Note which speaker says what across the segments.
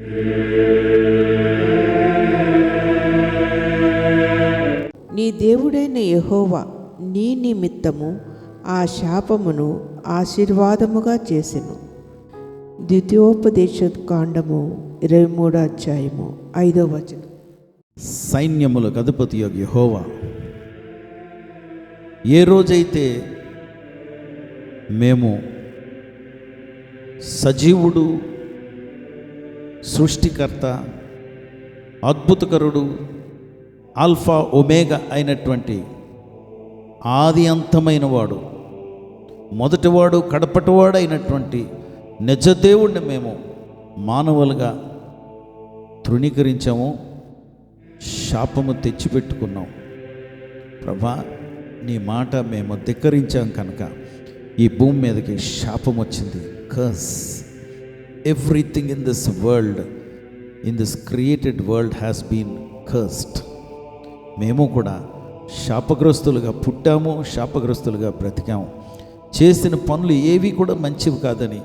Speaker 1: నీ దేవుడైన యహోవా నీ నిమిత్తము ఆ శాపమును ఆశీర్వాదముగా చేసెను. ద్వితీయోపదేశ కాండము ఇరవై మూడో అధ్యాయము ఐదో వచనం.
Speaker 2: సైన్యముల గదుపతి యహోవా ఏ రోజైతే మేము సజీవుడు సృష్టికర్త అద్భుతకరుడు ఆల్ఫా ఒమేగా అయినటువంటి ఆది అంతమైన వాడు మొదటివాడు కడపటివాడు అయినటువంటి నిజదేవుణ్ణి మేము మానవులుగా తృణీకరించాము శాపము తెచ్చిపెట్టుకున్నాం. ప్రభా నీ మాట మేము ధిక్కరించాం కనుక ఈ భూమి మీదకి శాపం వచ్చింది cause everything in this world in this created world has been cursed మేము కూడా శాపగ్రస్తులుగా పుట్టాము శాపగ్రస్తులుగా బ్రతికాము. చేసిన పనులు ఏవి కూడా మంచివి కాదని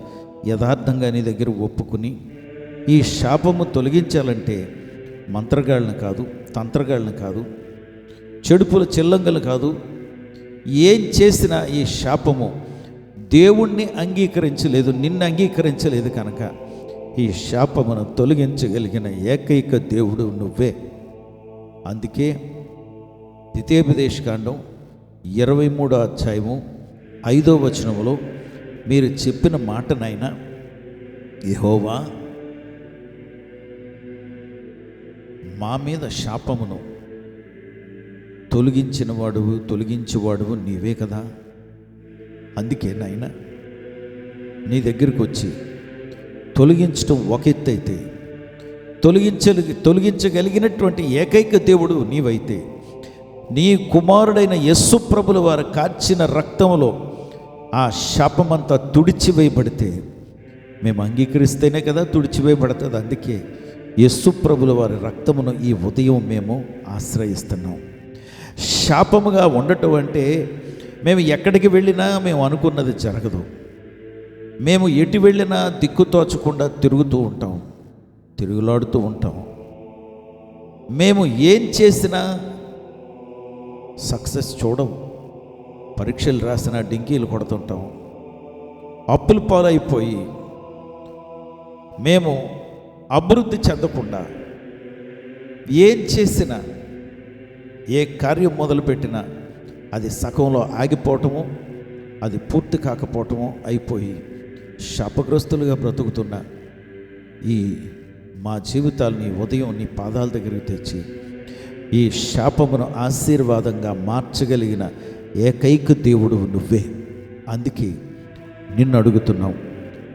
Speaker 2: యథార్థంగా నీ దగ్గర ఒప్పుకుని ఈ శాపము తొలగించాలంటే మంత్రగాళ్ళని కాదు తంత్రగాళ్ళని కాదు చెడుపుల చిల్లంగలు కాదు ఏం చేసినా ఈ శాపము దేవుణ్ణి అంగీకరించలేదు నిన్ను అంగీకరించలేదు కనుక ఈ శాపమును తొలగించగలిగిన ఏకైక దేవుడు నువ్వే. అందుకే ద్వితీయోపదేశ కాండం ఇరవై మూడో అధ్యాయము ఐదో వచనములో మీరు చెప్పిన మాటనైనా యహోవా మా మీద శాపమును తొలగించిన వాడువు తొలగించేవాడువు నీవే కదా. అందుకే నాయన నీ దగ్గరికి వచ్చి తొలగించడం ఒక ఎత్తు అయితే తొలగించ తొలగించగలిగినటువంటి ఏకైక దేవుడు నీవైతే నీ కుమారుడైన యస్సు ప్రభుల వారు కాచిన రక్తములో ఆ శాపమంతా తుడిచివేయబడితే మేము అంగీకరిస్తేనే కదా తుడిచివేయబడుతుంది. అందుకే యస్సు ప్రభుల వారి రక్తమును ఈ ఉదయం మేము ఆశ్రయిస్తున్నాం. శాపముగా ఉండటం అంటే మేము ఎక్కడికి వెళ్ళినా మేము అనుకున్నది జరగదు. మేము ఎటు వెళ్ళినా దిక్కు తోచకుండా తిరుగుతూ ఉంటాం తిరుగులాడుతూ ఉంటాం. మేము ఏం చేసినా సక్సెస్ చూడం పరీక్షలు రాసిన డింకీలు కొడుతుంటాం. అప్పుల పాలైపోయి మేము అభివృద్ధి చెందకుండా ఏం చేసినా ఏ కార్యం మొదలుపెట్టినా అది సగంలో ఆగిపోవటము అది పూర్తి కాకపోవటము అయిపోయి శాపగ్రస్తులుగా బ్రతుకుతున్న ఈ మా జీవితాలని ఉదయం నీ పాదాల దగ్గరికి తెచ్చి ఈ శాపమును ఆశీర్వాదంగా మార్చగలిగిన ఏకైక దేవుడు నువ్వే. అందుకే నిన్ను అడుగుతున్నాం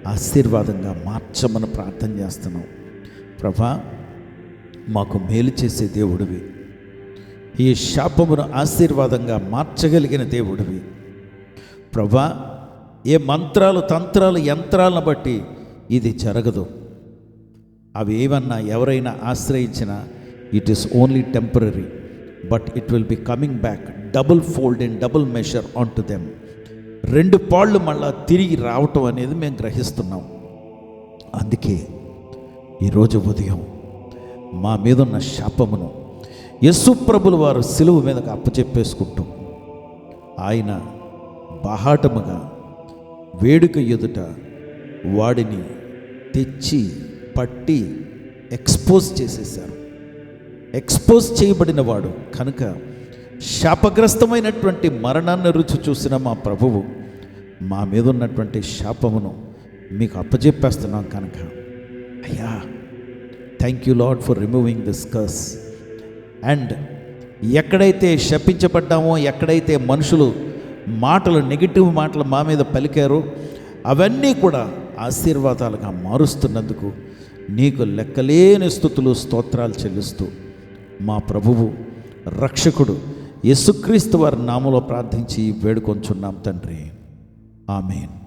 Speaker 2: ఆశీర్వాదంగా మార్చమని ప్రార్థన చేస్తున్నాం. ప్రభా మాకు మేలు చేసే దేవుడివి. ఈ శాపమును ఆశీర్వాదంగా మార్చగలిగిన దేవుడివి. ప్రభా ఏ మంత్రాలు తంత్రాలు యంత్రాలను బట్టి ఇది జరగదు. అవి ఏమన్నా ఎవరైనా ఆశ్రయించినా it is only temporary but it will be coming back double fold in double measure on to them రెండు పాళ్ళు మళ్ళా తిరిగి రావటం అనేది మేము గ్రహిస్తున్నాం. అందుకే ఈరోజు ఉదయం మా మీద ఉన్న శాపమును యస్సుప్రభుల వారు సిలువు మీదకు అప్పచెప్పేసుకుంటూ ఆయన బాహాటముగా వేడుక ఎదుట వాడిని తెచ్చి పట్టి ఎక్స్పోజ్ చేసేశారు. ఎక్స్పోజ్ చేయబడిన వాడు కనుక శాపగ్రస్తమైనటువంటి మరణాన్ని రుచి చూసిన మా ప్రభువు మా మీద ఉన్నటువంటి శాపమును మీకు అప్పచెప్పేస్తున్నాం కనుక. అయ్యా thank you lord for removing this curse and ఎక్కడైతే శపించబడ్డామో ఎక్కడైతే మనుషులు మాటలు నెగిటివ్ మాటలు మా మీద పలికారో అవన్నీ కూడా ఆశీర్వాదాలుగా మారుస్తున్నందుకు నీకు లెక్కలేని స్థుతులు స్తోత్రాలు చెల్లిస్తూ మా ప్రభువు రక్షకుడు యేసుక్రీస్తు వారి నామలో ప్రార్థించి వేడుకొంచున్నాం తండ్రి. ఆమెన్.